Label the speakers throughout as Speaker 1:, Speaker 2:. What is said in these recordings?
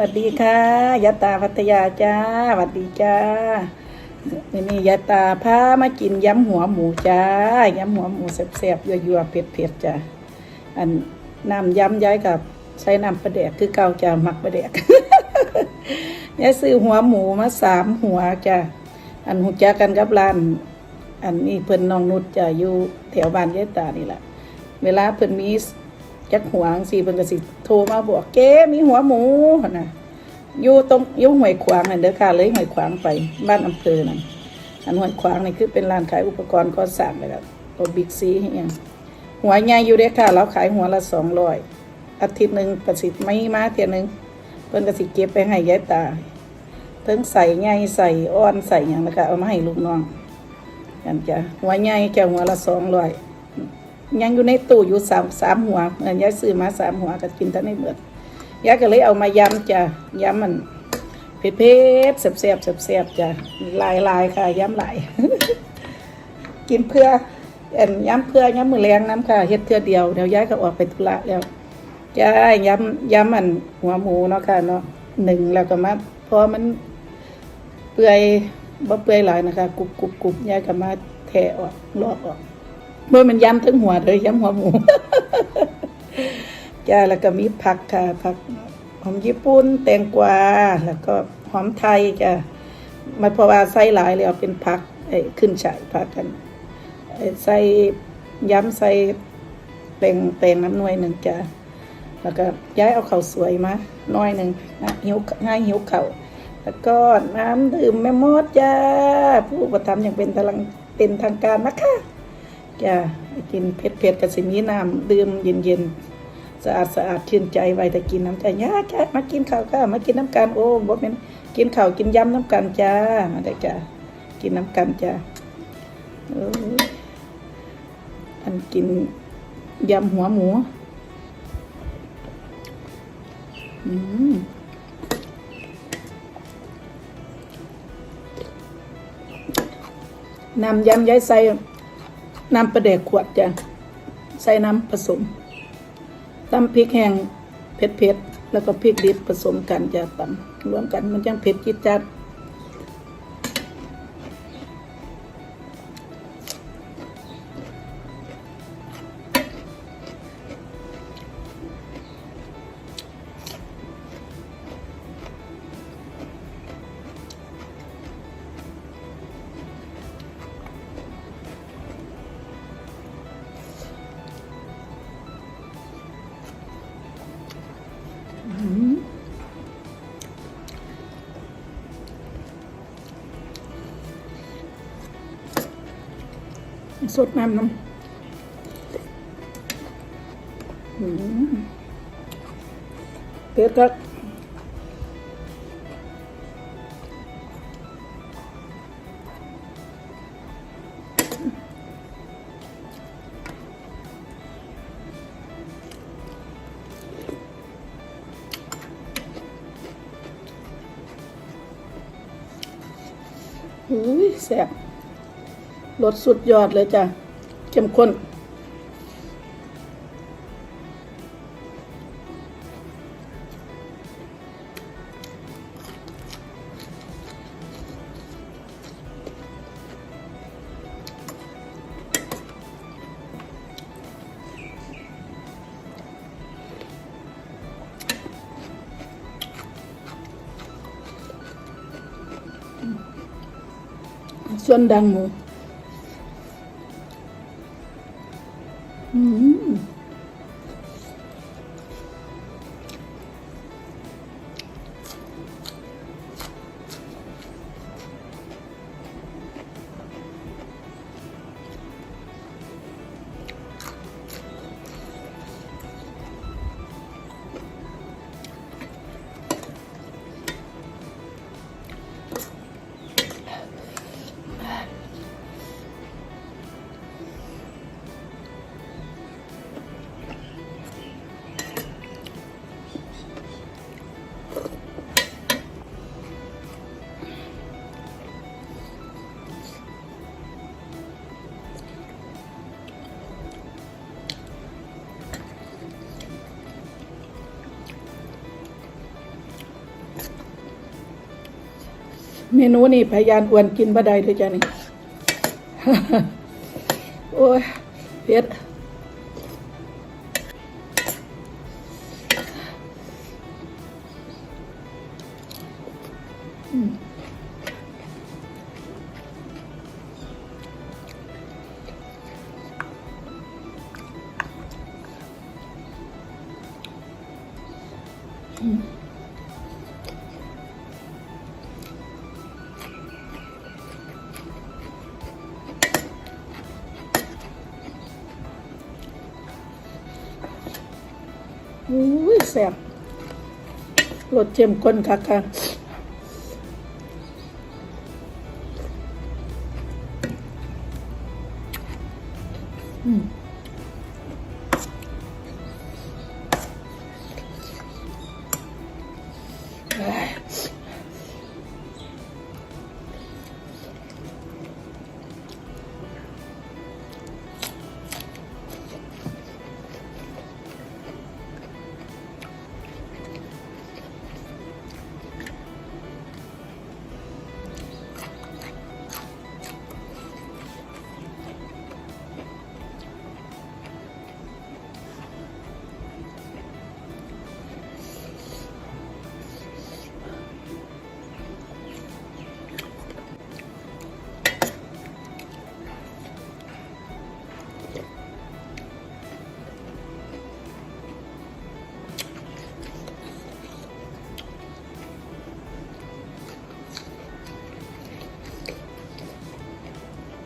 Speaker 1: วัสดีค่ะยะตาพัทยาจ้าสวัสดีจ้านี่นี่ยะตาพามากินยำหัวหมูจ้ายำหัวหมูแซ่บๆยัวๆเผ็ดๆจ้าอันน้ำยำย้ายกับใช้น้ำประแดกคือเก่าจ้าหมักประแดกยายซื้อหัวหมูมาสามหัวจ้าอันหูจักกันกับร้าน อันนี้เพิ่นน้องนุชจะอยู่แถวบ้านยายตานี่แหละเวลาเพิ่นมี จักหัวจังซี่เพิ่นก็สิโทรมาบอกเก้มีหัวหมูนะอยู่ตรงอยู่ห้วยขวางนั่นเด้อค่ะเลยห้วยขวางไปบ้านอำเภอนั่นอันห้วยขวางนี่คือเป็นร้านขายอุปกรณ์ก่อสร้างเลยครับตัวบิ๊กซีเฮียงหัวใหญ่อยู่เด้อค่ะเราขายหัวละ200อยอาทิตย์หนึ่งก็สิไม่มาเที่ยนึงเพิ่นก็สิเก็บไปให้ยายตาถึงใส่ใหญ่ใส่อ่อนใส่หยังนะคะเอามาให้ลูกน้องกันจ้ะหัวใหญ่แก่หัวละสองร้อย ยังอยู่ในตู้อยู่สามสามหัวเงินยายซื้อมาสามหัวก็กินทั้งในเบิดยายก็เลยเอามายำจ้ะยำมันเผ็ดเผ็ดแซ่บแซ่บแซ่บจ้ะลายลายค่ะยำลายกินเพื่อเอ็นย้ำเพื่อย้ำมือแรงน้ำค่ะเฮ็ดเทื่อเดียวเดี๋ยวย้ายก็ออกไปธุระแล้วจ้าย้ำย้ำมันหัวหมูเนาะค่ะเนาะหนึ่งแล้วก็มาพอมันเปื่อยบ่เปื่อยหลายนะคะกรุบกรุบกรุบยายก็มาแทะออกลอกออก เมื่อมันย้ำทั้งหัวเลยย้ำหัวหมูจ้าแล้วก็มีผักค่ะผักหอมญี่ปุ่นแตงกวาแล้วก็หอมไทยจ้ะมันเพราะว่าใส่หลายแล้วเป็นผักไอ้ขึ้นฉายผักกันใส่ย้ำใส่แตงแตงน้ำหน่วยหนึ่งจ้ะแล้วก็ย้ายเอาเข้าสวยมาหน้อยหนึ่งนะหิวให้หิวเข้าแล้วก็น้ำดื่มแม่มดจ้าผู้ประทำอย่างเป็นทางเป็นทางการนะคะ จ้ากินเผ็ดเผ็ดกับสิมีน้ำดื่มเย็นเย็นสะอาดสะอาดชื่นใจไว้แต่กินน้ำใจย่าจ้ามากินข้าวค่ะมากินน้ำกันโอ้บ่เป็นกินข้าวกินยำน้ำกันจ้ามาได้จ้ากินน้ำกันจ้าอันกินยำหัวหมูอืมน้ำยำย้ายใส่ น้ำประเดกขวดจ้ะ ใส่น้ำผสมตำพริกแห้งเผ็ดๆแล้วก็พริกดิบผสมกันจะตำรวมกันมันจังเผ็ดจิดจัด สดน้ำน้ำอืมเผ็ดค รสสุดยอดเลยจ้ะ เข้มข้น ส่วนดังหมู เมนูนี่พยานอ้วนกินบ่ได้เลยจ้ะนี่ โอ้ยเผ็ดอืม ซ่บรสเจ้มข้นคักค่ะอืม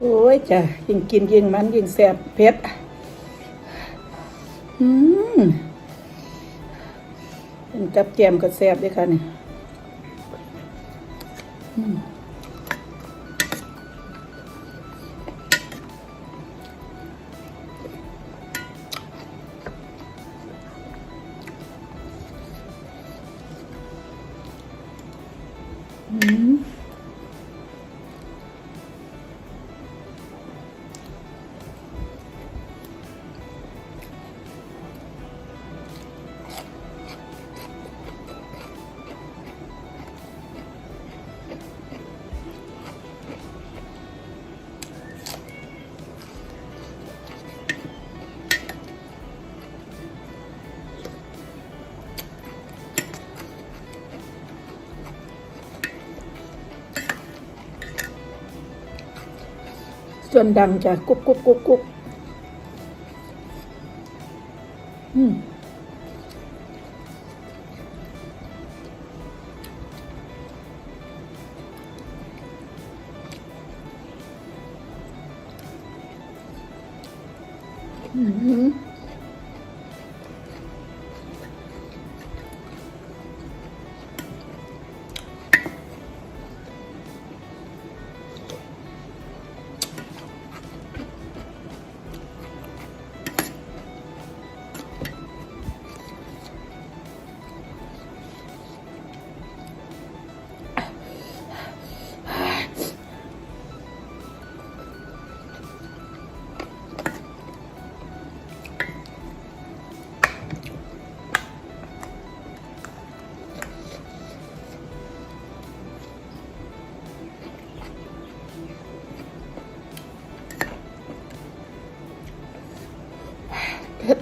Speaker 1: โอ้ยจ้ะยิ่งกินยิ่งมันยิ่งแซ่บเผ็ดอืมเป็นกับแกมก็แซ่บด้วยค่ะนี่ ส่วนดังจะกุ๊บกุ๊บกุ๊บกุ๊บอืม ผ็ด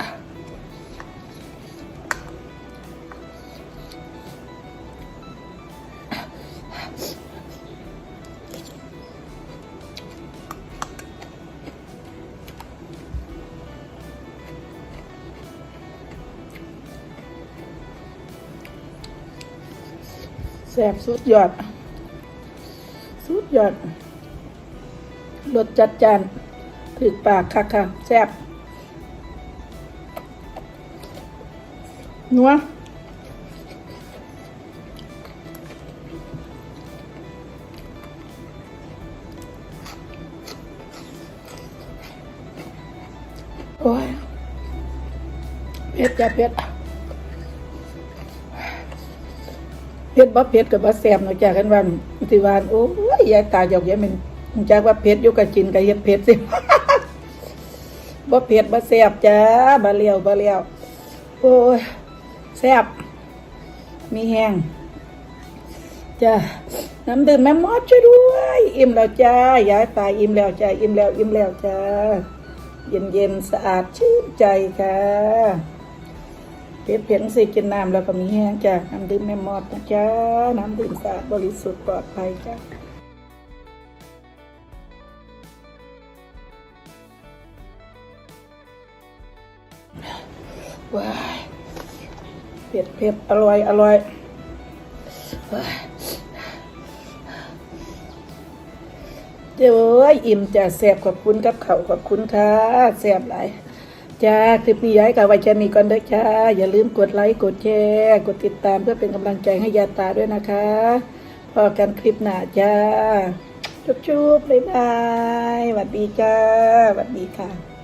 Speaker 1: แซ่บสุดยอด สุดยอดรสจัดจานถึกปากค่ะค่ะแซ่บ นัวโอ้ยเผ็ดจ้ะเผ็ดเผ็ดบ่เผ็ดกับบ่แซ่บเนาะจ้ะกันวันสิวานโอ้ยยายตาหยอกยายมันรู้จักว่าเผ็ดอยู่กับกินกับเฮ็ดเผ็ดสิบ่เผ็ดบ่แซ่บจ้าบ่เลี้ยวบ่เลี้ยวโอ้ย แซ่บมีแห้งจ้าน้ำดื่มแม่มอดช่วยด้วย อิ่มแล้วจ้ายายตายอิ่มแล้วจ้าอิ่มแล้วอิ่มแล้วจ้าเย็นเย็นๆสะอาดชื่นใจค่ะเก็บเพียงสิกินน้ำแล้วก็มีแห้งจ้าน้ำดื่มแม่มอดนะจ้าน้ำดื่มสะอาดบริสุทธิ์ปลอดภัยจ้าว้า ผ็ดเผ็ดอร่อย อร่อยว้ายเจ้ยอิ่มจ้ะแซ่บขอบคุณกับเขาขอบคุณค่ะแซ่บหลายจ้าคลิปนี้ย้ายกับไว้แค่นี้ก่อนเด้อจ้า อย่าลืมกดไลค์ กดแชร์ กดติดตามเพื่อเป็นกำลังใจให้ยาตาด้วยนะคะพอกันคลิปหน้าจ้า จุ๊บๆบ๊ายบายสวัสดีจ้าสวัสดีค่ะ